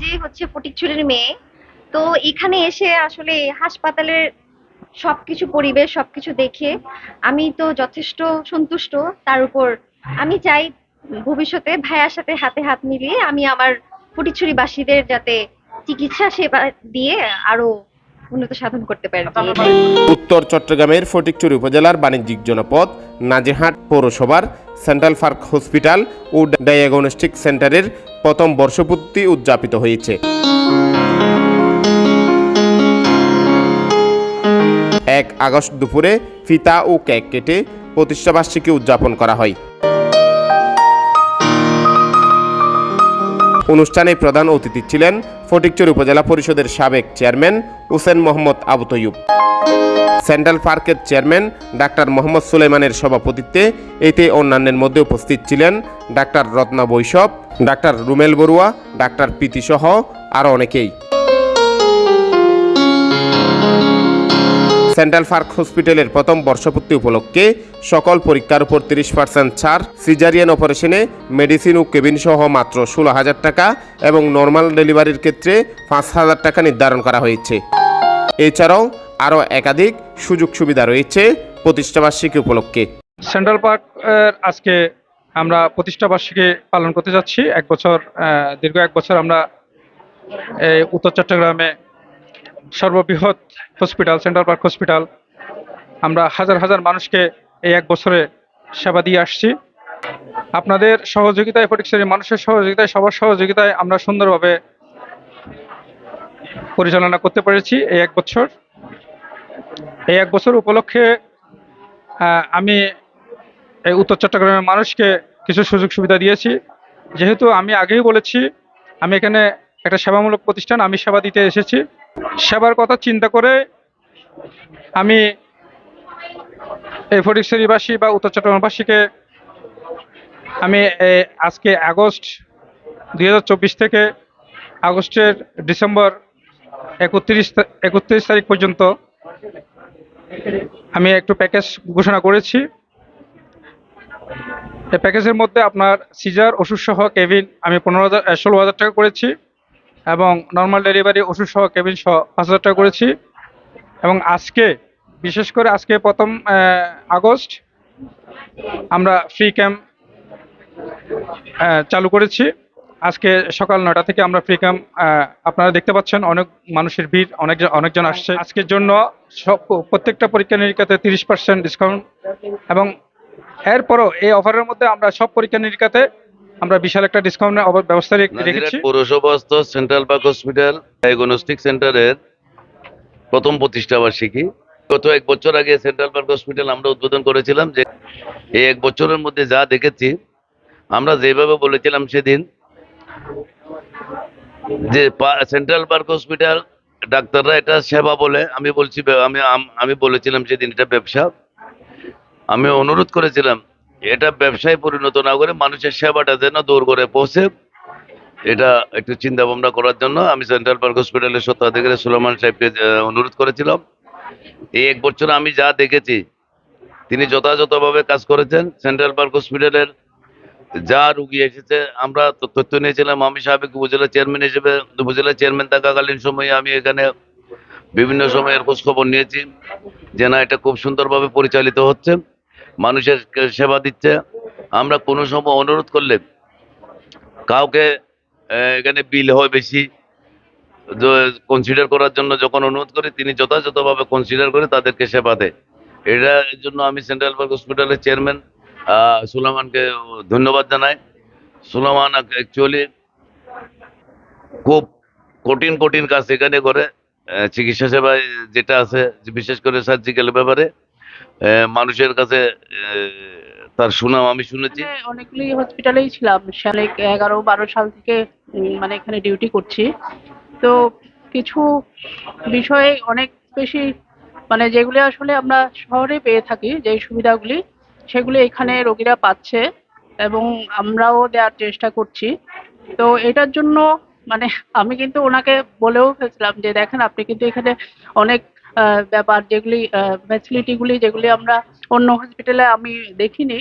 নিজেই হচ্ছে ফটিকছড়ির মেয়ে, তো এখানে এসে আসলে হাসপাতালের সবকিছু পরিবেশ, সবকিছু দেখে আমি তো যথেষ্ট সন্তুষ্ট। তার উপর আমি চাই ভবিষ্যতে ভাইয়ার সাথে হাতে হাত মিলিয়ে আমি আমার ফটিকছড়িবাসীদের যাতে চিকিৎসা সেবা দিয়ে আরও উন্নত সাধন করতে পারি উত্তর চট্টগ্রামের ফটিকচুরি উপজেলার বাণিজ্যিক জনপদ নাজেহাট পৌরসভার সেন্ট্রাল পার্ক হসপিটাল ও ডায়াগনস্টিক সেন্টারের প্রথম বর্ষপূর্তি উদযাপিত হয়েছে। এক আগস্ট দুপুরে ফিতা ও কেক কেটে প্রতিষ্ঠাবার্ষিকী উদযাপন করা হয়। অনুষ্ঠানে প্রধান অতিথি ছিলেন ফটিকচুর উপজেলা পরিষদের সাবেক চেয়ারম্যান হুসেন মোহাম্মদ আবু তৈয়ুব। সেন্ট্রাল পার্কের চেয়ারম্যান ডাক্তার মোহাম্মদ সুলেমানের সভাপতিত্বে এতে অন্যান্যের মধ্যে উপস্থিত ছিলেন doctor Ratna Baishab, doctor Rumel Barua, doctor প্রীতিসহ আরও অনেকেই। সেন্ট্রাল পার্ক হসপিটালের প্রথম বর্ষপূর্তি উপলক্ষে সকল পরীক্ষার উপর তিরিশ পার্সেন্ট ছাড়, সিজারিয়ান অপারেশনে মেডিসিন ও কেবিন সহ মাত্র ষোলো হাজার টাকা এবং নর্মাল ডেলিভারির ক্ষেত্রে পাঁচ হাজার টাকা নির্ধারণ করা হয়েছে। এছাড়াও আরও একাধিক সুযোগ সুবিধা রয়েছে প্রতিষ্ঠাবার্ষিকী উপলক্ষে। সেন্ট্রাল পার্ক আজকে আমরা প্রতিষ্ঠা বার্ষিকী পালন করতে যাচ্ছি। এক বছর দীর্ঘ এক বছর আমরা উত্তর চট্টগ্রামে সর্ববৃহৎ হসপিটাল সেন্ট্রাল পার্ক হসপিটাল আমরা হাজার হাজার মানুষকে এই এক বছরে সেবা দিয়ে আসছি। আপনাদের সহযোগিতায় ফটিকশালী মানুষের সহযোগিতায়, সবার সহযোগিতায় আমরা সুন্দরভাবে পরিচালনা করতে পেরেছি এই এক বছর। এই এক বছর উপলক্ষে আমি এই উত্তর চট্টগ্রামের মানুষকে কিছু সুযোগ সুবিধা দিয়েছি। যেহেতু আমি আগেই বলেছি, আমি এখানে একটা সেবামূলক প্রতিষ্ঠান, আমি সেবা দিতে এসেছি। সেবার কথা চিন্তা করে আমি এই ফটিকশরীবাসী বা উত্তর চট্টগ্রামবাসীকে আমি আজকে আগস্ট দু হাজার চব্বিশ থেকে আগস্টের ডিসেম্বর একত্রিশ একত্রিশ তারিখ পর্যন্ত আমি একটু প্যাকেজ ঘোষণা করেছি। এই প্যাকেজের মধ্যে আপনার সিজার ওষুধ সহ কেবিন আমি পনেরো হাজার, ষোলো হাজার টাকা করেছি। এবং নর্মাল ডেলিভারি ওষুধ সহ কেবিন সহ পাঁচ হাজার টাকা করেছি। এবং আজকে, বিশেষ করে আজকে প্রথম আগস্ট, আমরা ফ্রি ক্যাম্প চালু করেছি। আজকে সকাল নয়টা থেকে আমরা ফ্রি ক্যাম্প আপনারা দেখতে পাচ্ছেন অনেক মানুষের ভিড়, অনেক অনেকজন আসছে। আজকের জন্য সব, প্রত্যেকটা পরীক্ষা নিরীক্ষাতে তিরিশ পার্সেন্ট ডিসকাউন্ট এবং এরপরও এই অফারের মধ্যে আমরা সব পরীক্ষা নিরীক্ষাতে আমরা বিশাল একটা ডিসকাউন্টের ব্যবস্থা রেখ- রেখেছি। পৌরসভাস্থ সেন্ট্রাল পার্ক হসপিটাল ডায়াগনস্টিক সেন্টারের প্রথম প্রতিষ্ঠা বার্ষিকী। গত এক বছর আগে সেন্ট্রাল পার্ক হসপিটাল আমরা উদ্বোধন করেছিলাম যে এই এক বছরের মধ্যে যা দেখেছি আমরা যেভাবে বলেছিলাম সেদিন যে সেন্ট্রাল পার্ক হসপিটাল ডাক্তাররা এটা সেবা বলে আমি বলছি আমি আমি বলেছিলাম সেদিন এটা ব্যবসা। আমি অনুরোধ করেছিলাম এটা ব্যবসায় পরিণত না করে মানুষের সেবাটা যেন দৌড় করে পৌঁছে, এটা একটু চিন্তা ভাবনা করার জন্য আমি সেন্ট্রাল পার্ক হসপিটালের স্বত্বাধিকারী সুলেমান সাহেবকে অনুরোধ করেছিলাম। এই এক বছর আমি যা দেখেছি, তিনি যথাযথভাবে কাজ করেছেন। সেন্ট্রাল পার্ক হসপিটালের যা রুগী এসেছে, আমরা তথ্য নিয়েছিলাম, আমি সাবেক উপজেলা চেয়ারম্যান হিসেবে, উপজেলা চেয়ারম্যান থাকাকালীন সময়ে আমি এখানে বিভিন্ন সময়ের খোঁজ খবর নিয়েছি যে না, এটা খুব সুন্দরভাবে পরিচালিত হচ্ছে। মানুষের সেবা দিচ্ছে। আমরা কোনো সময় অনুরোধ করলে কাউকে এখানে বিল হয় বেশি কনসিডার করার জন্য যখন অনুরোধ করি, তিনি যথাযথভাবে কনসিডার করে তাদেরকে সেবা দেয়। এটা এর জন্য আমি সেন্ট্রাল পার্ক হসপিটালের চেয়ারম্যান সুলামানকে ধন্যবাদ জানাই। সুলামান অ্যাকচুয়ালি খুব কঠিন কঠিন কাজ এখানে করে চিকিৎসা সেবায় যেটা আছে, বিশেষ করে সার্জিক্যাল ব্যাপারে। মানুষের কাছে তার সুনাম আমি শুনেছি। অনেকগুলি হসপিটালেই ছিলাম। সালে এগারো, বারো সাল থেকে মানে এখানে ডিউটি করছি। তো কিছু বিষয়ে অনেক বেশি মানে যেগুলি আসলে আমরা শহরে পেয়ে থাকি যে সুবিধাগুলি, সেগুলি এখানে রোগীরা পাচ্ছে এবং আমরাও দেওয়ার চেষ্টা করছি। তো এটার জন্য মানে আমি কিন্তু ওনাকে বলেও ফেলছিলাম যে, দেখেন, আপনি কিন্তু এখানে অনেক ব্যাপার যেগুলি ফ্যাসিলিটিগুলি যেগুলি আমরা অন্য হসপিটালে আমি দেখিনি